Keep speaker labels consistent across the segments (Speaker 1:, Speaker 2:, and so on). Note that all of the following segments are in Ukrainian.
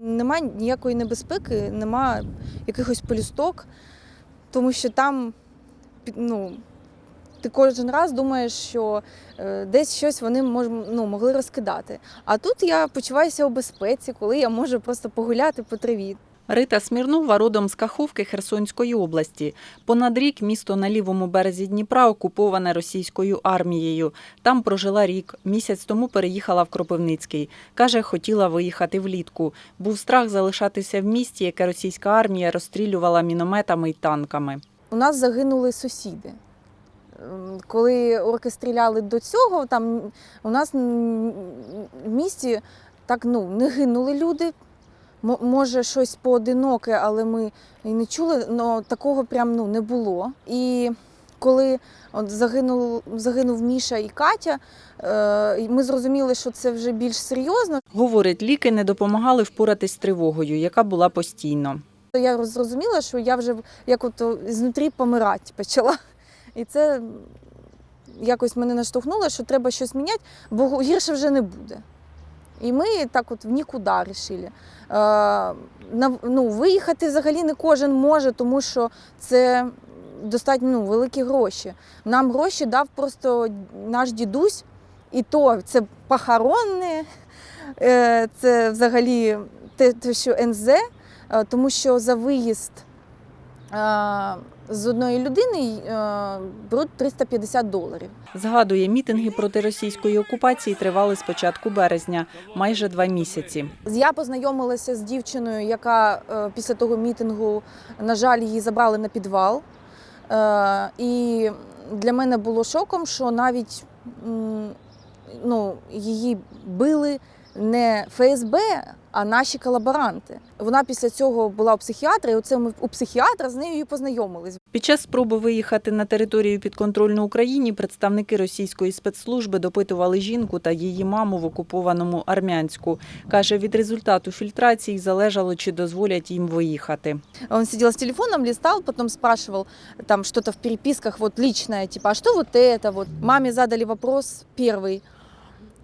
Speaker 1: Нема ніякої небезпеки, нема якихось полісток, тому що там ну, ти кожен раз думаєш, що е, десь щось вони мож, ну, могли розкидати. А тут я почуваюся у безпеці, коли я можу просто погуляти по траві.
Speaker 2: Рита Смірнова родом з Каховки Херсонської області. Понад рік місто на лівому березі Дніпра окуповане російською армією. Там прожила рік. Місяць тому переїхала в Кропивницький. Каже, хотіла виїхати влітку. Був страх залишатися в місті, яке російська армія розстрілювала мінометами й танками.
Speaker 1: У нас загинули сусіди. Коли орки стріляли до цього, там у нас в місті так ну, не гинули люди. Мо- Може, щось поодиноке, але ми і не чули, але такого прям ну, не було. І коли от загинув, загинув Міша і Катя, е, ми зрозуміли, що це вже більш серйозно.
Speaker 2: Говорить, ліки не допомагали впоратись з тривогою, яка була постійно.
Speaker 1: Я зрозуміла, що я вже як от знутрі помирати почала. І це якось мене наштовхнуло, що треба щось міняти, бо гірше вже не буде. І ми так от в нікуди вирішили. Е, ну, виїхати взагалі не кожен може, тому що це достатньо ну, великі гроші. Нам гроші дав просто наш дідусь, і то це похоронне, е, це взагалі те, що НЗ. Е, тому що за виїзд з одної людини е, беруть 350 доларів.
Speaker 2: Згадує, мітинги проти російської окупації тривали з початку березня, майже два місяці.
Speaker 1: Я познайомилася з дівчиною, яка е, після того мітингу, на жаль, її забрали на підвал. Е, І для мене було шоком, що навіть ну, її били не ФСБ, а наші колаборанти. Вона після цього була у психіатра, і оце ми у психіатра з нею і познайомились.
Speaker 2: Під час спроби виїхати на територію підконтрольну Україні представники російської спецслужби допитували жінку та її маму в окупованому Армянську. Каже, від результату фільтрації залежало, чи дозволять їм виїхати.
Speaker 1: Он сидел с телефоном, листал, потом спрашивал там что-то в переписках вот личное, типа, а что вот это вот? Маме задали вопрос первый.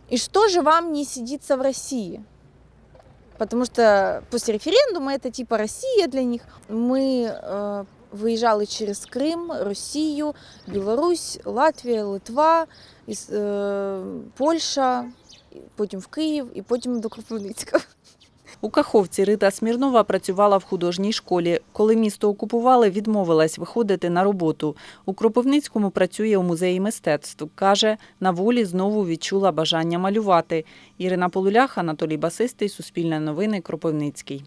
Speaker 1: И что же вам не сидится в России? Потому что после референдума это типа Россия для них. Мы э, виїжджали через Крим, Росію, Білорусь, Латвія, Литва, із, е, Польща, і потім в Київ і потім до Кропивницького.
Speaker 2: У Каховці Рита Смірнова працювала в художній школі. Коли місто окупували, відмовилась виходити на роботу. У Кропивницькому працює у музеї мистецтв. Каже, на волі знову відчула бажання малювати. Ірина Полулях, Анатолій Басистий, Суспільне новини, Кропивницький.